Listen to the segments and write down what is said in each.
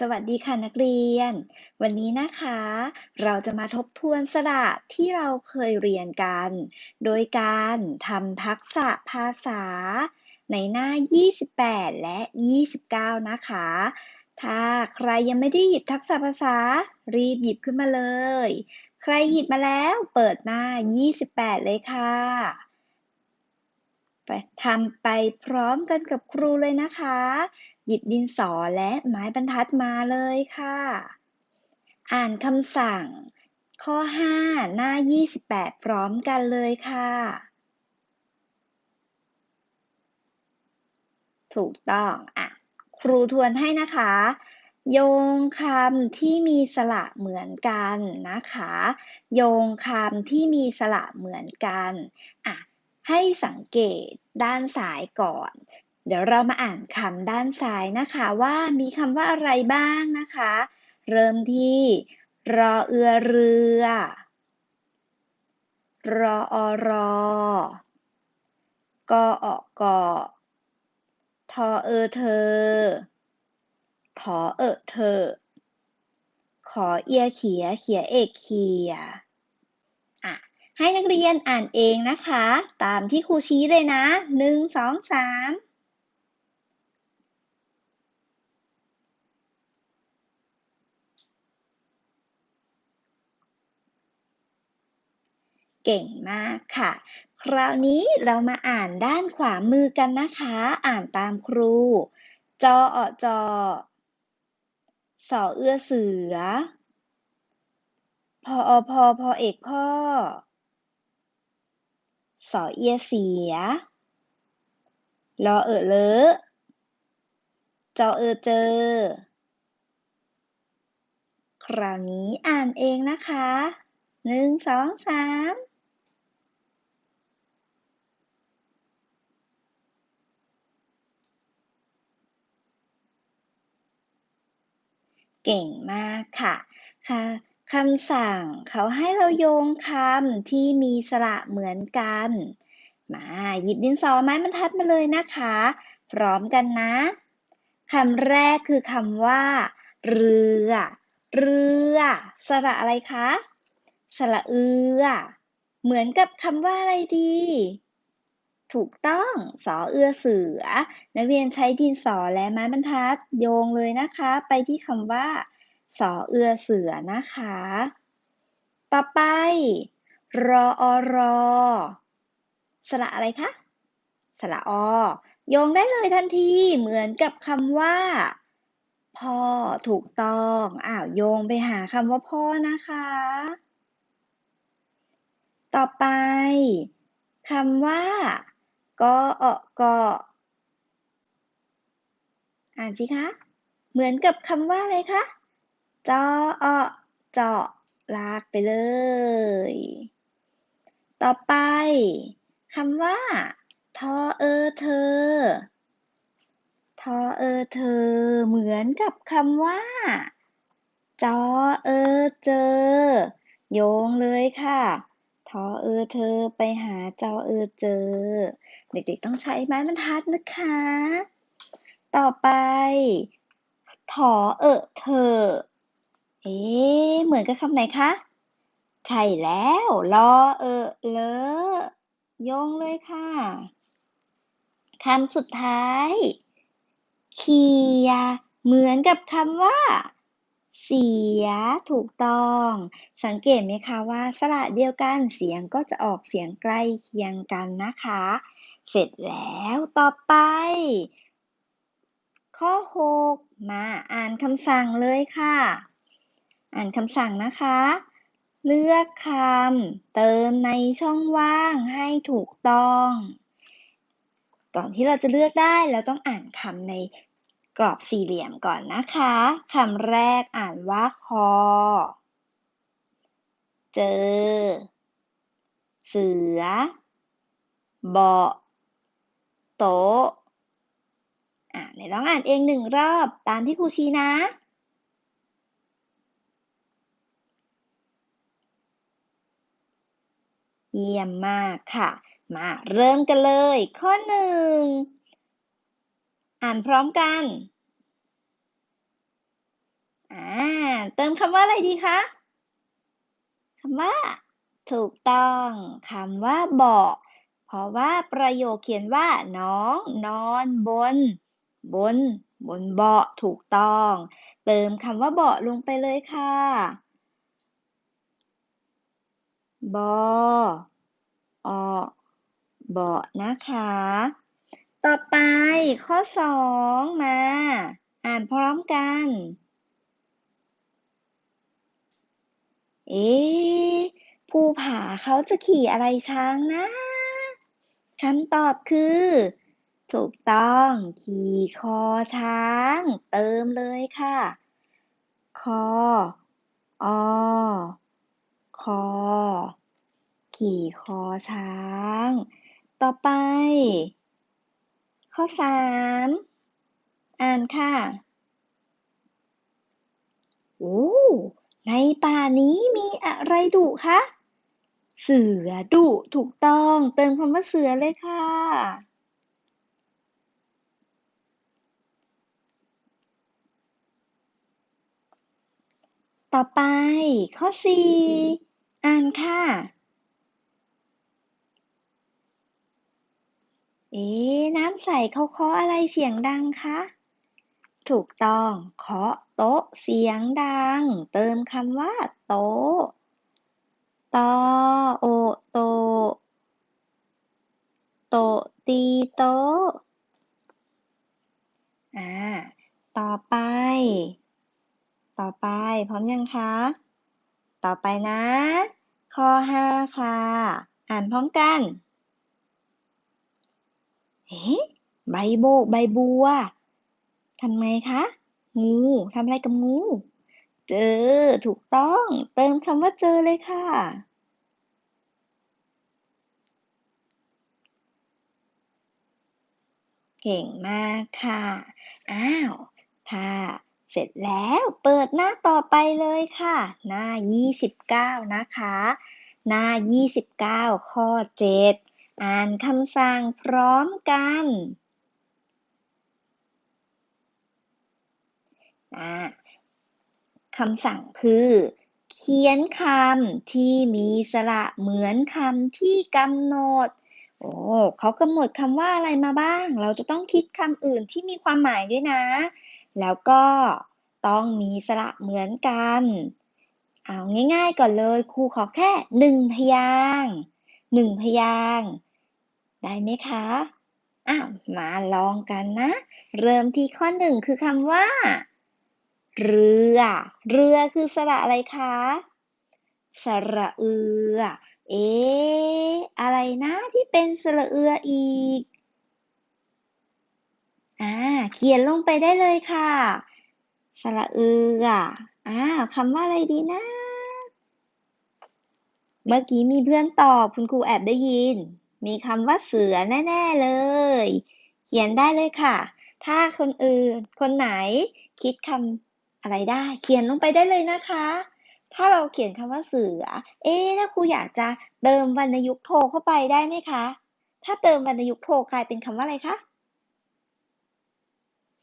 สวัสดีค่ะนักเรียน วันนี้นะคะ เราจะมาทบทวนสระที่เราเคยเรียนกัน โดยการทำทักษะภาษา ในหน้า 28 และ 29 นะคะ ถ้าใครยังไม่ได้หยิบทักษะภาษา รีบหยิบขึ้นมาเลย ใครหยิบมาแล้วเปิดหน้า 28 เลยค่ะไปทำไปพร้อมกันกับครูเลยนะคะ หยิบดินสอและไม้บรรทัดมาเลยค่ะ อ่านคำสั่ง ข้อ 5 หน้า 28 พร้อมกันเลยค่ะ ถูกต้องอะครูทวนให้นะคะ โยงคำที่มีสระเหมือนกันนะคะ โยงคำที่มีสระเหมือนกันอะให้สังเกตด้านซ้ายก่อน เดี๋ยวเรามาอ่านคำด้านซ้ายนะคะว่ามีคำว่าอะไรบ้างนะคะ เริ่มที่รอเอือเรือ รออรอกออกอทอเออเธอ ถอเออเธอ ขอเอียเขียเขียเอกเขียอะให้นักเรียนอ่านเองนะคะ ตามที่ครูชี้เลยนะหนึ่งสองสาม เก่งมากค่ะ คราวนี้เรามาอ่านด้านขวามือกันนะคะ อ่านตามครู จออจอสอเอื้อเสือ พออพอพอเอกพ่อ สอเอียเสีย รอเออเลอะจอเออเจอ คราวนี้อ่านเองนะคะหนึ่งสองสาม เก่งมากค่ะค่ะคำสั่งเขาให้เราโยงคำที่มีสระเหมือนกัน มาหยิบดินสอไม้บรรทัดมาเลยนะคะ พร้อมกันนะคำแรกคือคำว่า เรือ เรือ สระอะไรคะ สระเอือ เหมือนกับคำว่าอะไรดี ถูกต้องสอเอือเสือ นักเรียนใช้ดินสอและไม้บรรทัดโยงเลยนะคะ ไปที่คำว่าสอเอือเสือนะคะ ต่อไป รออรอสระอะไรคะสระอโยงได้เลยทันทีเหมือนกับคำว่า พ่อถูกต้องอ้าวโยงไปหาคำว่าพ่อนะคะ ต่อไปคำว่า กออกออ่านสิคะ เหมือนกับคำว่าอะไรคะจออเจาะลากไปเลย ต่อไปคำว่า ทอเออเธอ ทอเออเธอ เหมือนกับคำว่า จอเออเจอ โยงเลยค่ะ อเออเธอไปหาจอเออเจอ เด็กๆต้องใช้ไม้บรรทัดนะคะ ต่อไปถอเออเธอ เอ๊เหมือนกับคำไหนคะ ใช่แล้วรอเออเลอยงเลยค่ะคำสุดท้ายเคียเหมือนกับคำว่า เสียถูกต้อง สังเกตไหมคะว่าสระเดียวกันเสียงก็จะออกเสียงใกล้เคียงกันนะคะ เสร็จแล้วต่อไป ข้อ 6 มาอ่านคำสั่งเลยค่ะ อ่านคำสั่งนะคะ เลือกคำเติมในช่องว่างให้ถูกต้อง ก่อนที่เราจะเลือกได้เราต้องอ่านคำใน กรอบสี่เหลี่ยมก่อนนะคะคำแรกอ่านว่าคอ เจอ เสือ เบาะโต๊ะอะไหนลองอ่านเองหนึ่งรอบตามที่ครูชี้นะ เยี่ยมมากค่ะ มาเริ่มกันเลย ข้อหนึ่ง อ่านพร้อมกันอ่าเติมคำว่าอะไรดีคะคำว่า ถูกต้องคำว่าเบาะเพราะว่าประโยคเขียนว่า น้อง นอนบน บน บนเบาะถูกต้อง เติมคำว่าเบาะลงไปเลยค่ะบออเบาะนะคะ ต่อไปข้อสองมา อ่านพร้อมกัน เอ๊ะภูผาเขาจะขี่อะไรช้างนะคำตอบคือ ถูกต้องขี่คอช้าง เติมเลยค่ะ คออคอ ขี่คอช้าง ต่อไป ข้อสามอ่านค่ะ โอ้ ในป่านี้มีอะไรดุคะ เสือดุถูกต้องเติมคำว่าเสือเลยค่ะ ต่อไปข้อสี่อ่านค่ะ เอ๊น้ำใสเขาเคาะอะไรเสียงดังคะ ถูกต้อง เคาะโต๊ะเสียงดัง เติมคำว่า โต๊ะตอโอโต โตตีโต๊ะอ่า ต่อไป ต่อไป พร้อมยังคะ ต่อไปนะ ข้อห้าค่ะ อ่านพร้อมกัน เฮ้ใบโบกใบบัวทำไมคะ งูทำอะไรกับงู เจอถูกต้อง เติมคำว่าเจอเลยค่ะ เก่งมากค่ะ อ้าวถ้าเสร็จแล้วเปิดหน้าต่อไปเลยค่ะ หน้า 29 นะคะ หน้า 29 ข้อ 7 อ่านคำสั่งพร้อมกันคำสั่งคือ เขียนคำที่มีสระเหมือนคำที่กำหนด โอ้เขากำหนดคำว่าอะไรมาบ้าง เราจะต้องคิดคำอื่นที่มีความหมายด้วยนะ แล้วก็ต้องมีสระเหมือนกัน เอาง่ายๆก่อนเลยครูขอแค่หนึ่งพยางหนึ่งพยาง ได้ไหมคะอ้าวมาลองกันนะ เริ่มที่ข้อหนึ่งคือคำว่า เรือ เรือคือสระอะไรคะ สระเอือ เอ๊อะไรนะที่เป็นสระเอืออีก อ่า เขียนลงไปได้เลยค่ะ สระเอืออ่าคำว่าอะไรดีนะ เมื่อกี้มีเพื่อนตอบคุณครูแอบได้ยิน มีคำว่าเสือแน่ ๆ เลย เขียนได้เลยค่ะ ถ้าคนอื่น คนไหนคิดคำอะไรได้ เขียนลงไปได้เลยนะคะ ถ้าเราเขียนคำว่าเสือ เอ๊ถ้าครูอยากจะเติมวรรณยุกต์โทเข้าไปได้ไหมคะ ถ้าเติมวรรณยุกต์โทกลายเป็นคำว่าอะไรคะ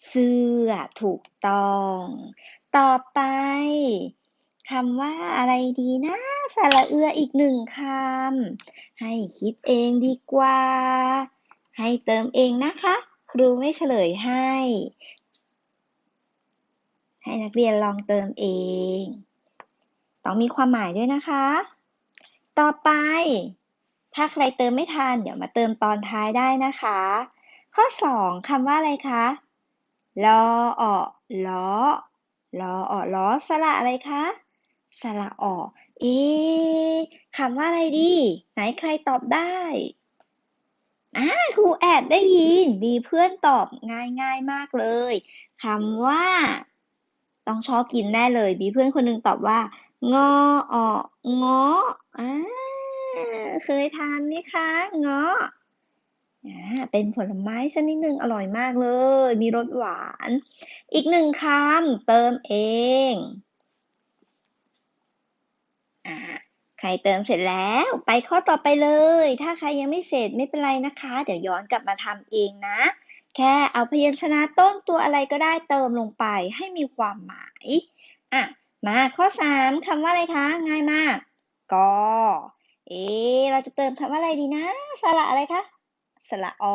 เสือถูกต้อง ต่อไป คำว่าอะไรดีนะ สระเอืออีกหนึ่งคำ ให้คิดเองดีกว่า ให้เติมเองนะคะ ครูไม่เฉลยให้ ให้นักเรียนลองเติมเอง ต้องมีความหมายด้วยนะคะ ต่อไป ถ้าใครเติมไม่ทัน เดี๋ยวมาเติมตอนท้ายได้นะคะ ข้อสองคำว่าอะไรคะลอออล้อลอออล้อสระอะไรคะ สระออเอ๊คำว่าอะไรดี ไหนใครตอบได้อ่าครูแอบได้ยิน มีเพื่อนตอบง่ายๆมากเลยคำว่า ต้องชอบกินแน่เลย มีเพื่อนคนหนึ่งตอบว่างออองออ่าเคยทานไหมคะงออ่าเป็นผลไม้ชนิดหนึ่งอร่อยมากเลย มีรสหวาน อีกหนึ่งคำเติมเอง อ่าใครเติมเสร็จแล้ว ไปข้อต่อไปเลย ถ้าใครยังไม่เสร็จไม่เป็นไรนะคะ เดี๋ยวย้อนกลับมาทำเองนะ แค่เอาพยัญชนะต้นตัวอะไรก็ได้เติมลงไปให้มีความหมายอะมาข้อสามคำว่าอะไรคะ ง่ายมากกอเอ เราจะเติมคำว่าอะไรดีนะสระอะไรคะสระอ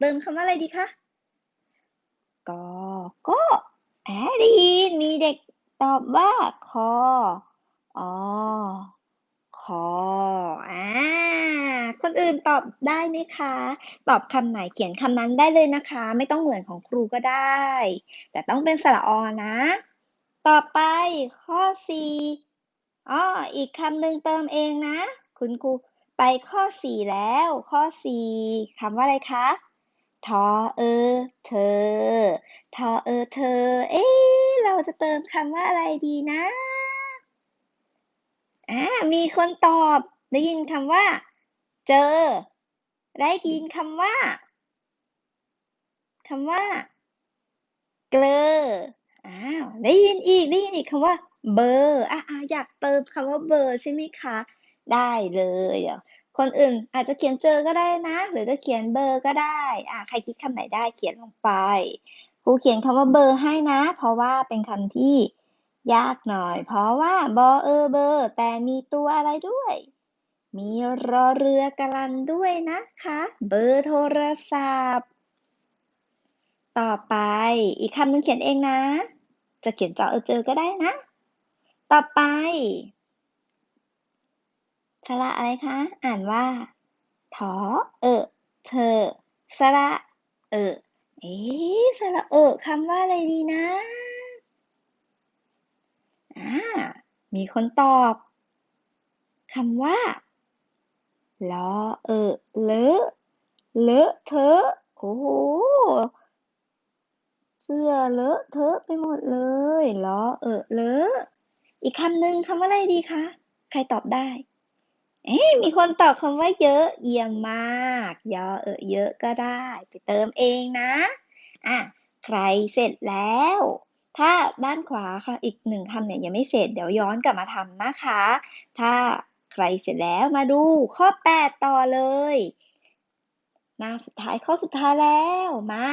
เติมคำว่าอะไรดีคะกอก็แอด้ยินมีเด็กตอบว่าคอ อ คอ อ่า คนอื่นตอบได้ไหมคะ ตอบคำไหนเขียนคำนั้นได้เลยนะคะ ไม่ต้องเหมือนของครูก็ได้ แต่ต้องเป็นสระอนะ ต่อไปข้อสี่อ๋อ อีกคำหนึ่งเติมเองนะ คุณครูไปข้อสี่แล้ว ข้อสี่คำว่าอะไรคะทอเออเธอทอเออเธอ เอ๊เราจะเติมคำว่าอะไรดีนะ อ่ามีคนตอบ ได้ยินคำว่า เจอ ได้ยินคำว่าคำว่า เกลออ้าวได้ยินอีกได้ยินอีกคำว่า เบอร์อะอยากเติมคำว่าเบอร์ใช่ไหมคะ ได้เลยคนอื่นอาจจะเขียนเจอก็ได้นะ หรือจะเขียนเบอร์ก็ได้อะใครคิดคำไหนได้เขียนลงไปครูเขียนคำว่าเบอร์ให้นะ เพราะว่าเป็นคำที่ ยากหน่อย เพราะว่าบอเออเบอร์แต่มีตัวอะไรด้วย มีรอเรือกลันด้วยนะคะ เบอร์โทรศัพท์ ต่อไปอีกคำหนึ่งเขียนเองนะ จะเขียนจอเออเจอก็ได้นะ ต่อไปสระอะไรคะ อ่านว่าถอเออเธอสระเออเอ๊สระเออคำว่าอะไรดีนะ อ่ามีคนตอบคำว่าลอเออเลอะเลอะเทอะโอ้โหเสื้อเลอะเทอะไปหมดเลยลอเออเลอะอีกคำหนึ่งคำว่าอะไรดีคะใครตอบได้ เอ๊มีคนตอบคำว่าเยอะเยี่ยมมากยอเออเยอะก็ได้ ไปเติมเองนะ อะ ใครเสร็จแล้ว ถ้าด้านขวาค่ะอีกหนึ่งคำเนี่ยยังไม่เสร็จเดี๋ยวย้อนกลับมาทำนะคะ ถ้าใครเสร็จแล้วมาดูข้อแปดต่อเลยหน้าสุดท้ายข้อสุดท้ายแล้วมา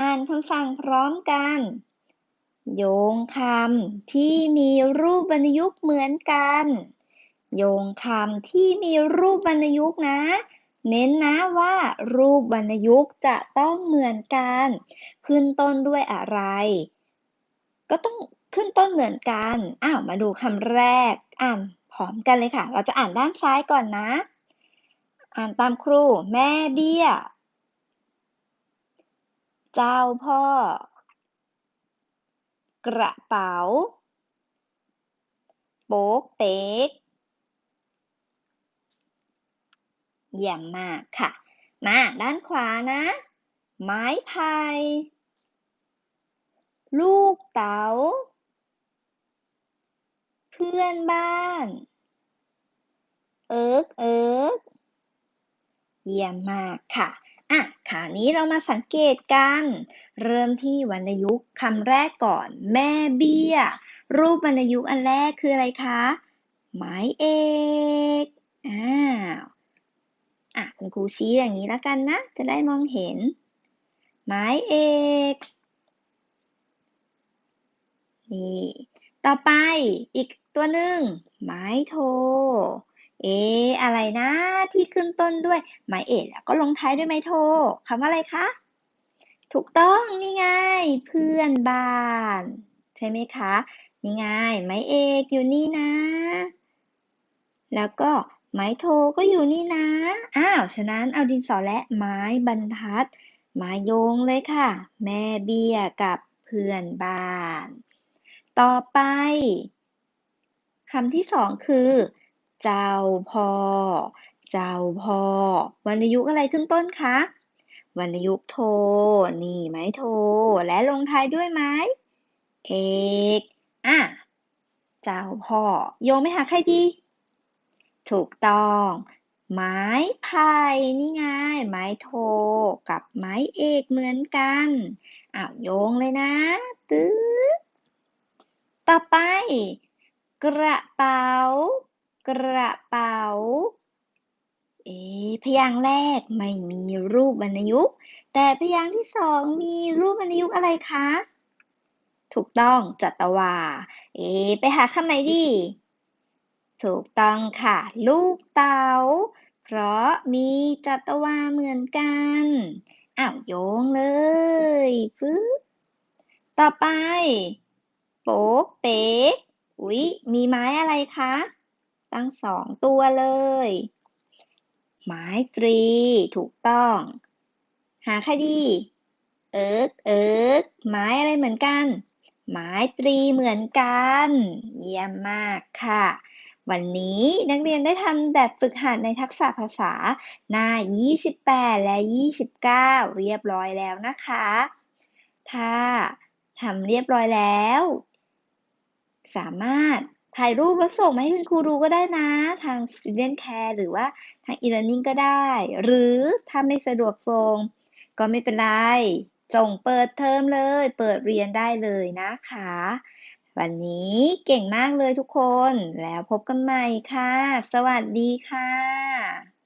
อ่านคำสั่งพร้อมกัน โยงคำที่มีรูปบรรยุกต์เหมือนกัน โยงคำที่มีรูปวรรณยุกต์นะ เน้นนะว่ารูปวรรณยุกต์จะต้องเหมือนกัน ขึ้นต้นด้วยอะไร ก็ต้องขึ้นต้นเหมือนกัน อ้าว มาดูคำแรก อ่านพร้อมกันเลยค่ะ เราจะอ่านด้านซ้ายก่อนนะ อ่านตามครู แม่เบี้ย เจ้าพ่อ กระเป๋า โป๊กเป๊กเยี่ยมมากค่ะ มาด้านขวานะ ไม้พาย ลูกเต๋า เพื่อนบ้าน เอิร์กเอิร์กเยี่ยมมากค่ะอะคราวนี้เรามาสังเกตกัน เริ่มที่วรรณยุกต์คำแรกก่อน แม่เบี้ย รูปวรรณยุกต์อันแรกคืออะไรคะไม้เอกอ้าวอะคุณครูชี้อย่างนี้แล้วกันนะ จะได้มองเห็น ไม้เอก นี่ต่อไปอีกตัวหนึ่งไม้โท เอ อะไรนะ ที่ขึ้นต้นด้วยไม้เอกแล้วก็ลงท้ายด้วยไม้โทคำว่าอะไรคะ ถูกต้องนี่ไงเพื่อนบ้าน ใช่ไหมคะ นี่ไงไม้เอกอยู่นี่นะ แล้วก็ไม้โทก็อยู่นี่นะ อ้าว ฉะนั้นเอาดินสอและไม้บรรทัด มาโยงเลยค่ะ แม่เบี้ยกับเพื่อนบ้าน ต่อไปคำที่สองคือ เจ้าพ่อเจ้าพ่อวรรณยุกอะไรขึ้นต้นคะวรรณยุกโท นี่ไม้โท และลงท้ายด้วยไม้เอกอะเจ้าพ่อ โยงไม่หาใครดี ถูกต้อง ไม้ไผ่นี่ไง ไม้โท กับไม้เอกเหมือนกันอ้าวโยงเลยนะ ตึ๊ด ต่อไป กระเป๋า กระเป๋า เอพยางค์แรกไม่มีรูปวรรณยุกต์ แต่พยางค์ที่สองมีรูปวรรณยุกต์อะไรคะ ถูกต้องจัตวา เอไปหาคำไหนดี ถูกต้องค่ะ ลูกเต๋า เพราะมีจัตวาเหมือนกัน อ้าวโยงเลยปึ๊บต่อไป โป๊กเป๊กอุ๊ยมีไม้อะไรคะ ตั้งสองตัวเลย ไม้ตรี ถูกต้อง หาคดี เอิกเอิกไม้อะไรเหมือนกัน ไม้ตรีเหมือนกัน เยี่ยมมากค่ะ วันนี้นักเรียนได้ทำแบบฝึกหัดในทักษะภาษา หน้า 28 และ 29 เรียบร้อยแล้วนะคะ ถ้าทำเรียบร้อยแล้ว สามารถถ่ายรูปแล้วส่งมาให้คุณครูดูก็ได้นะ ทาง Student Care หรือว่าทาง e-learning ก็ได้ หรือถ้าไม่สะดวกส่งก็ไม่เป็นไร ส่งเปิดเทอมเลย เปิดเรียนได้เลยนะคะ วันนี้เก่งมากเลยทุกคน แล้วพบกันใหม่ค่ะ สวัสดีค่ะ